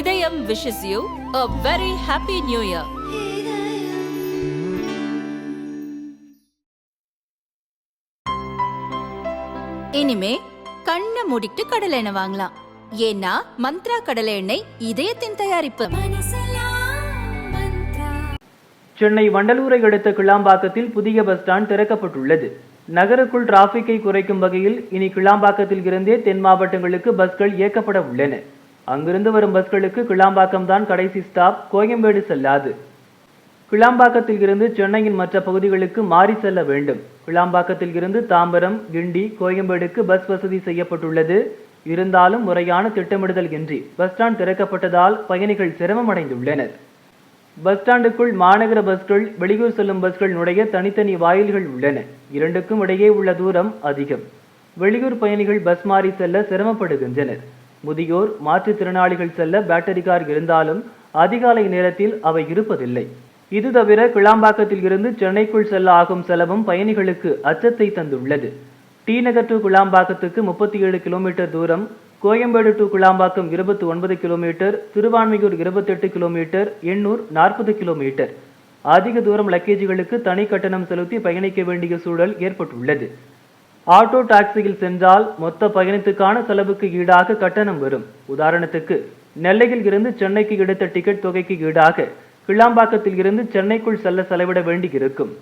இதயம் wishes you a very happy new year. இனிமே கண்ணை மூடிட்டு கடலை எண்ணெய் வாங்கலாம். ஏன்னா மந்த்ரா கடலை எண்ணெய் இதயத்தின் தயாரிப்பு. சென்னை வண்டலூரை அடுத்த கிளாம்பாக்கத்தில் புதிய பஸ் ஸ்டாண்ட் திறக்கப்பட்டுள்ளது. நகருக்குள் டிராபிக்கை குறைக்கும் வகையில் இனி கிளாம்பாக்கத்தில் இருந்தே தென் மாவட்டங்களுக்கு பஸ்கள் இயக்கப்பட உள்ளன. அங்கிருந்து வரும் பஸ்களுக்கு கிளாம்பாக்கம் தான் கடைசி ஸ்டாப் கோயம்பேடு செல்லாது. கிளாம்பாக்கத்தில் இருந்து சென்னையின் மற்ற பகுதிகளுக்கு மாறி செல்ல வேண்டும். கிளாம்பாக்கத்தில் இருந்து தாம்பரம் கிண்டி கோயம்பேடுக்கு பஸ் வசதி செய்யப்பட்டுள்ளது. இருந்தாலும் முறையான திட்டமிடுதல் இன்றி பஸ் ஸ்டாண்ட் திறக்கப்பட்டதால் பயணிகள் சிரமமடைந்துள்ளனர். பஸ் ஸ்டாண்டுக்குள் மாநகர பஸ்கள் வெளியூர் செல்லும் பஸ்கள் நுழைய தனித்தனி வாயில்கள் உள்ளன. இரண்டுக்கும் இடையே உள்ள தூரம் அதிகம். வெளியூர் பயணிகள் பஸ் மாறி செல்ல சிரமப்படுகின்றனர். முதியோர் மாற்றுத்திறனாளிகள் செல்ல பேட்டரி கார் இருந்தாலும் அதிகாலை நேரத்தில் அவை இருப்பதில்லை. இது தவிர கிளாம்பாக்கத்தில் இருந்து சென்னைக்குள் செல்ல ஆகும் செலவும் பயணிகளுக்கு அச்சத்தை தந்துள்ளது. டி நகர் டு குளாம்பாக்கத்துக்கு முப்பத்தி ஏழு கிலோமீட்டர் தூரம் கோயம்பேடு டு குளாம்பாக்கம் இருபத்தி ஒன்பது கிலோமீட்டர் திருவான்மையூர் இருபத்தெட்டு கிலோமீட்டர் எண்ணூர் நாற்பது கிலோமீட்டர். அதிக தூரம் லக்கேஜுகளுக்கு தனி கட்டணம் செலுத்தி பயணிக்க வேண்டிய சூழல் ஏற்பட்டுள்ளது. ஆட்டோ டாக்ஸியில் சென்றால் மொத்த பயணத்துக்கான செலவுக்கு ஈடாக கட்டணம் வரும். உதாரணத்துக்கு நெல்லையில் இருந்து சென்னைக்கு எடுத்த டிக்கெட் தொகைக்கு ஈடாக கிளாம்பாக்கத்தில் இருந்து சென்னைக்குள் செல்ல செலவிட வேண்டியிருக்கும்.